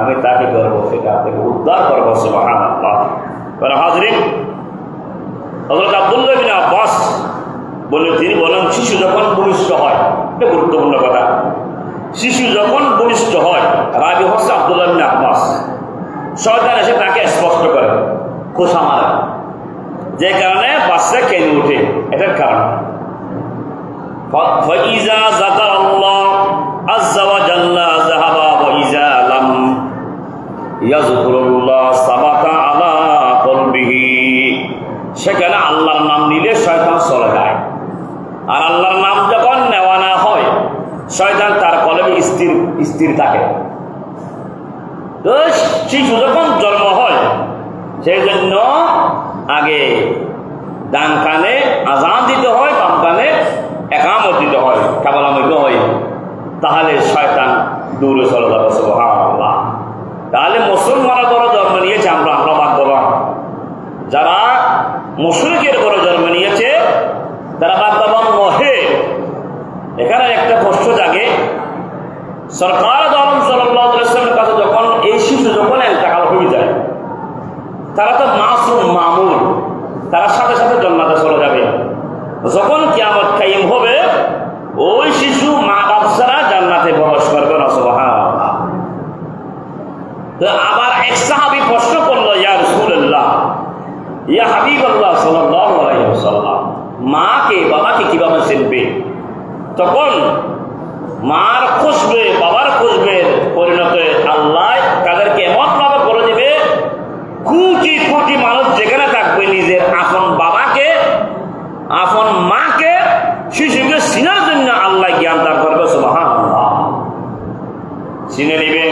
আমি তাকে করবো সেটা থেকে উদ্ধার করবো সুবাহান আল্লাহ হাজরিন হজরত আব্দুল্লাহ বিন আব্বাস বলে তিনি বলেন শিশু যখন ভূমিষ্ঠ হয় এটা গুরুত্বপূর্ণ কথা শিশু যখন ভূমিষ্ঠ হয় রাবি হচ্ছে আব্দুল্লাহ বিন আব্বাস শয়তান এসে তাকে স্পষ্ট করে খোসা মারে যে কারণে বাচ্চা কেঁদে উঠে এটার কারণ فإذا ذكر الله عز وجل সেখানে আল্লাহর নাম নিলে শয়তান চলে যায়। আর আল্লাহর নাম যখন নেওয়া না হয়, শয়তান তার কলমে স্থির স্থির থাকে। শিশু যখন জন্ম হয় সেই জন্য আগে ডান কানে আজান দিতে হয়, বাম কানে একামত দিতে হয়, কাবালামিত হয়। তাহলে শয়তান দূরে চলে যাবে, সুবহানাল্লাহ। তাহলে মুসলমানের বড় জন্ম নিয়েছে, আমরা আমরা ভাগ্যবান যারা মুশরিকের বড় জন্ম নিয়েছে, তারা ভাগ্যবান মহে এখানে একটা প্রশ্ন জাগে। সরকার আলম সাল্লামের কাছে যখন এই শিশু যখন এন্তেকাল হয়ে যায়, তারা তো মাসুম মামুল তারা সাথে সাথে জন্মাতে চলে যাবে। যখন কিয়ামত কাইম হবে, ওই শিশু মা ইয়া সাল্লাল্লাহু আলাইহি ওয়াসাল্লাম, মাকে, বাবাকে কীভাবে চিনবে? তখন মার খুশবে, বাবার খুশবে পরিণত আল্লাহ তাদেরকে এমন ভাবে করে দিবে, কোটি কোটি মানুষ যেখানে থাকবে, নিজের আপন বাবাকে, আপন মাকে, শিশুকে চিনার জন্য আল্লাহ জ্ঞান দান করবে সুবাহান চিনে নিবে।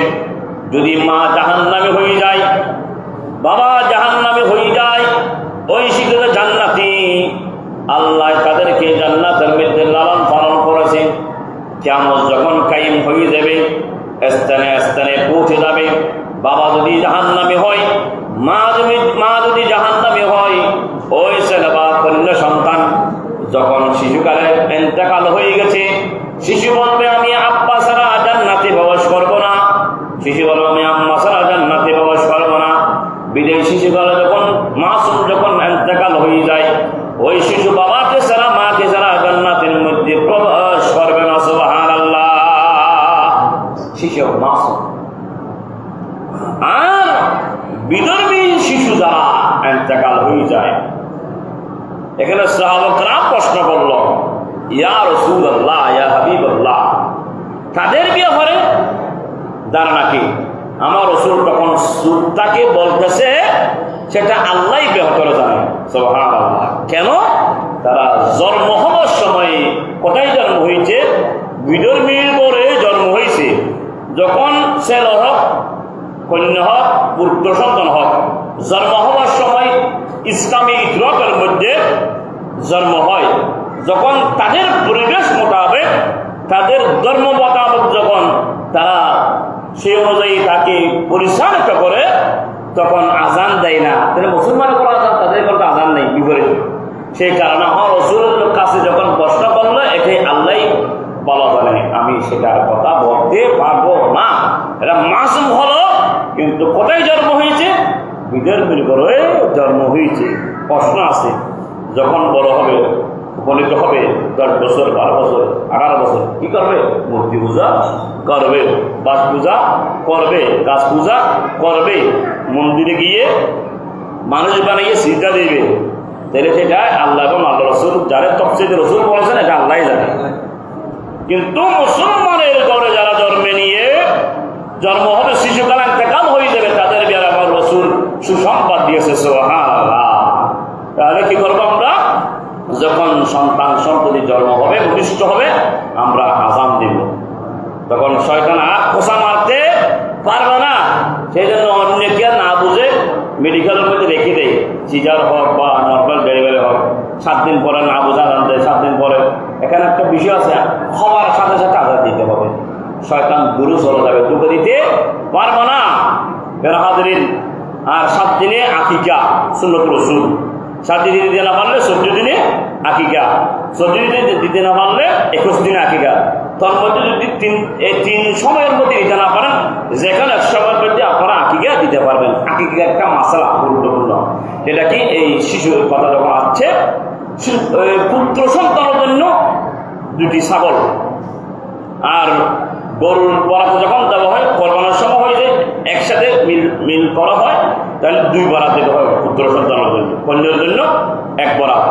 যদি মা জাহান নামে হয়ে যায় বাবা জাহান নামে হয়ে যায়। ওই শিশুকে জান্নাতি। আল্লাহ তাদেরকে জান্নাতের মধ্যে লালন পালন করেছে কেমন যখন কাইম হয়ে যাবে, স্থানে স্থানে পৌঁছে যাবে। বাবা যদি জাহান নামে হয়, মা যদি মা যদি জাহান নামে হয়, ওই ছেলে বা কন্যা সন্তান যখন শিশুকালে এন্তেকাল হয়ে গেছে, শিশু বলবে, আমি আব্বা ছাড়া জান্নাতে প্রবেশ করব না। শিশু বলবে আমি আম্মা ছাড়া জান্নাতে প্রবেশ করব না বিদেশি শিশুকালে যখন মাসুম যখন এন্তেকাল হয়ে যায়, ওই শিশু বাবাকে ছাড়া মাকে ছাড়া জান্নাতের মধ্যে প্রবেশ করবে না সুবাহান আল্লাহ শিশু মাসুম আর বিদর্মী শিশু যারা এন্তেকাল হয়ে যায়, এখানে সাহাবকরা প্রশ্ন করল, ইয়া রসুল আল্লাহ ইয়া হাবিব আল্লাহ তাদের ব্যাপারে যারা নাকি আমার রসুল তখন সুরটাকে বলতেছে সেটা আল্লাহ বেহতরে জানে কেন? তারা জন্ম হবার সময় কোথায় জন্ম হয়েছে? বিদর্মীর জন্ম হয়েছে। যখন ছেলে হোক, কন্যা হোক, পুত্র সন্তান হোক, জন্ম হওয়ার সময় ইসলামী ইতরকের মধ্যে জন্ম হয়। যখন তাদের পরিবেশ মোতাবেক, তাদের ধর্ম মোতাবেক যখন তারা সেই অনুযায়ী তাকে পরিচালিত করে, তখন আজান দেয় না তাহলে মুসলমান করা আজান তাদের কোনো আজান নেই বিপরীত সেই কারণে আমার রসুলের কাছে যখন প্রশ্ন করল, এটাই আল্লাহ বলা জানে আমি সেটার কথা বলতে পারব না। এটা মাসুম হলো, কিন্তু কোথায় জন্ম হয়েছে? বিদর্ভীর ঘরে জন্ম হয়েছে। প্রশ্ন আছে, যখন বড় হবে, উপনীত হবে, দশ বছর, বারো বছর আঠারো বছর, কি করবে? মূর্তি পূজা করবে, বাস পূজা করবে, গাছ পূজা করবে। মন্দিরে গিয়ে মানুষ বানিয়ে সিদ্ধা দেবে। তাহলে সেটা আল্লাহ এবং আল্লাহ রসুল, যারা তফসিদ রসুল বলেছেন, এটা আল্লাহ জানে। কিন্তু মুসলমানের ঘরে যারা জন্মে নিয়ে জন্ম হবে, শিশুকাল ইন্তেকাল হয়ে যাবে, তাদের বিয়ার আমার রসুল সুসংবাদ দিয়েছে তাহলে কি করব আমরা? যখন সন্তান সন্ততি জন্ম হবে, ভূমিষ্ঠ হবে, আমরা আজান দিব। তখন শয়তান আর খোসা মারতে পারবে না। সেই জন্য অন্যকে না বুঝে মেডিকেলের মধ্যে রেখে দেয়, সিজার হোক বা নর্মাল ডেলিভারি হোক, সাত দিন পরে না বোঝা জানতে, সাত দিন পরে। এখানে একটা বিষয় আছে হওয়ার সাথে সাথে আজাদ দিতে হবে। শয়তান গুরু চলে যাবে, দুটো দিতে পারব না। হাজরিন আর সাত দিনে আকিকা সুন্নত রসুল সাত দিনে দিতে না পারলে চোদ্দ দিনে আকিকা। চোদ্দ দিনে দিতে না পারলে একুশ দিনে আকিকা। তোর মধ্যে যদি তিন এই তিন সময়ের মধ্যে দিতে না পারেন, যেখানে এক সময়ের মধ্যে মাসালা, গুরুত্বপূর্ণ। সেটা কি এই শিশুর কথা যখন আসছে পুত্র সন্তানের জন্য দুটি ছাগল। আর গরুর বরাতে যখন দেওয়া হয়, কোরবানোর সময় হয় যে একসাথে মিল মিল করা হয়, তাহলে দুই বরাত দিতে হয় পুত্র সন্তানের জন্য, কন্যার জন্য এক বরাত।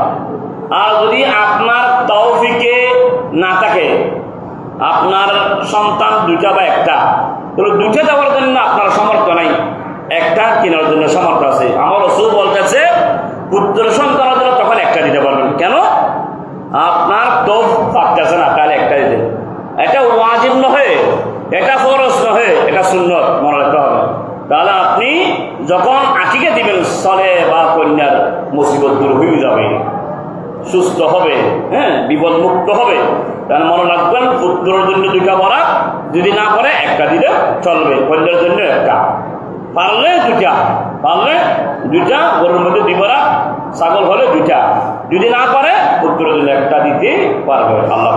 আর যদি আপনার তৌফিকে না থাকে আপনার সন্তান, দুইটা বা একটা। তাহলে দুইটা দেওয়ার জন্য আপনার সামর্থ্য নাই। একটা কেনার জন্য সামর্থ্য আছে। আমার রসুল বলতেছে, পুত্র সন্তানের জন্য তখন একটা দিতে পারবেন। কেন? আপনার তো থাকতেছে না, তাহলে একটা দিতে। এটা ওয়াজিব নহে, এটা ফরজ নহে, এটা সুন্নত, মনে রাখতে হবে। তাহলে আপনি যখন আঁকিকে দিবেন স্থলে বা কন্যার মুসিবত দূর হয়ে যাবে, সুস্থ হবে হ্যাঁ বিপদ মুক্ত হবে। কারণ মনে রাখবেন ফুটবলের জন্য দুইটা পড়া যদি না পড়ে একটা দিলে চলবে হলদের জন্য একটা। পারলে দুটা পারলে দুটা গরুর মধ্যে দুইবরা ছাগল হলে দুইটা। যদি না পারে পুত্রের জন্য একটা দিতে পারবে। আল্লাহ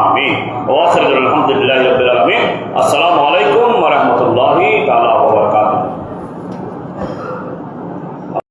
আমি আলহামদুলিল্লাহ আসসালামু আলাইকুম রহমতুল্লাহ তালা